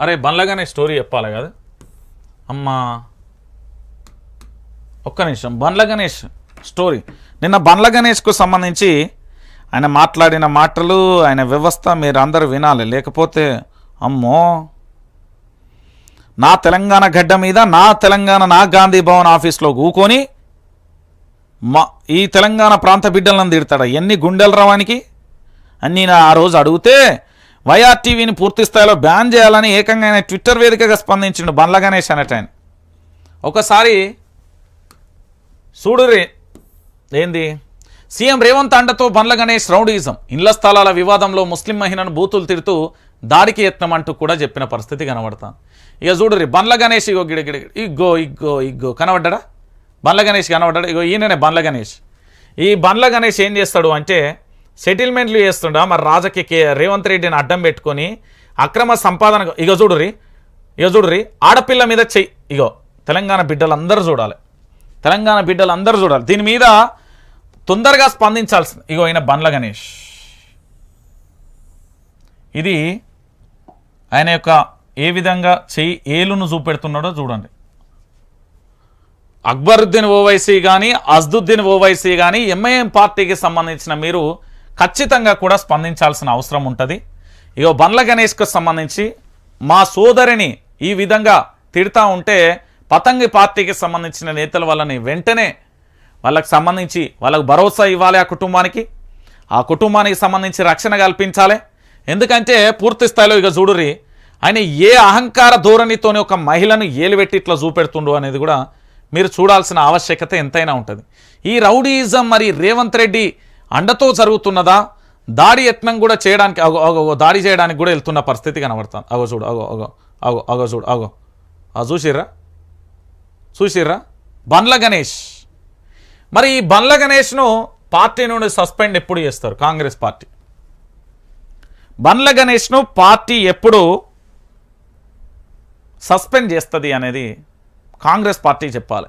అరే బండ్లగానే స్టోరీ చెప్పాలి కదా. అమ్మా. ఒక్క నిమిషం. బండ్ల గణేష్ స్టోరీ. నిన్న బండ్ల గణేష్కు సంబంధించి ఆయన మాట్లాడిన మాటలు ఆయన వ్యవస్థ మీరు అందరూ వినాలి. లేకపోతే అమ్మో. నా తెలంగాణ గడ్డ మీద నా తెలంగాణ నా గాంధీ భవన్ ఆఫీస్లో కూకొని మా ఈ తెలంగాణ ప్రాంత బిడ్డలను తిడతాడా? ఎన్ని గుండెల రావానికి? అని నేను ఆ రోజు అడిగితే వైఆర్ టీవీని పూర్తి స్థాయిలో బ్యాన్ చేయాలని ఏకంగా ఆయన ట్విట్టర్ వేదికగా స్పందించిండు బండ్ల గణేష్ అనేట ఆయన. ఒకసారి చూడురే ఏంది? సీఎం రేవంత్ అండతో బండ్ల గణేష్ రౌడీజం. ఇళ్ళ స్థలాల వివాదంలో ముస్లిం మహిళను బూతులు తిడుతూ దాడికి యత్నం అంటూ కూడా చెప్పిన పరిస్థితి కనబడతాను ఇక చూడురి బండ్ల గణేష్ ఇగో గిడ గిడ ఇగ్గో ఇగ్గో ఇగ్గో. కనబడ్డా? బండ్ల గణేష్ కనబడ్డా? ఇగో ఈయననే బండ్ల గణేష్. ఈ బండ్ల గణేష్ ఏం చేస్తాడు అంటే సెటిల్మెంట్లు చేస్తుండ మరి రాజకీయ కే- రేవంత్ రెడ్డిని అడ్డం పెట్టుకొని అక్రమ సంపాదన ఇగ చూడుర్రి. ఇక చూడుర్రి. ఆడపిల్ల మీద చెయ్యి ఇగో తెలంగాణ బిడ్డలందరూ చూడాలి. తెలంగాణ బిడ్డలందరూ చూడాలి. దీని మీద తొందరగా స్పందించాల్సింది. ఇగో ఆయన బండ్ల గణేష్. ఇది ఆయన యొక్క ఏ విధంగా చెయ్యి ఏలును చూపెడుతున్నాడో చూడండి. అక్బరుద్దీన్ ఓవైసీ కానీ అజ్దుద్దీన్ ఓవైసీ కానీ ఎంఐఎం పార్టీకి సంబంధించిన మీరు ఖచ్చితంగా కూడా స్పందించాల్సిన అవసరం ఉంటుంది. ఇగో బండ్ల గణేష్కు సంబంధించి మా సోదరిని ఈ విధంగా తిడతా ఉంటే పతంగి పార్టీకి సంబంధించిన నేతల వాళ్ళని వెంటనే వాళ్ళకి సంబంధించి వాళ్ళకు భరోసా ఇవ్వాలి ఆ కుటుంబానికి. ఆ కుటుంబానికి సంబంధించి రక్షణ కల్పించాలి. ఎందుకంటే పూర్తి స్థాయిలో ఇక చూడురి ఆయన ఏ అహంకార ధోరణితోనే ఒక మహిళను ఏలిపెట్టి ఇట్లా చూపెడుతుండు అనేది కూడా మీరు చూడాల్సిన ఆవశ్యకత ఎంతైనా ఉంటుంది. ఈ రౌడీయిజం మరి రేవంత్ రెడ్డి అండతో జరుగుతున్నదా? దాడి యత్నం కూడా చేయడానికి అగో అగో దాడి చేయడానికి కూడా వెళ్తున్న పరిస్థితి కనబడుతుంది అగో చూడు అగో అగో అగో అగో చూడు అగో. చూసిర్రా? చూసిర్రా? బండ్ల గణేష్. మరి ఈ బండ్ల గణేష్ను పార్టీ నుండి సస్పెండ్ ఎప్పుడు చేస్తారు? కాంగ్రెస్ పార్టీ. బండ్ల గణేష్ను పార్టీ ఎప్పుడు సస్పెండ్ చేస్తుంది అనేది కాంగ్రెస్ పార్టీ చెప్పాలి.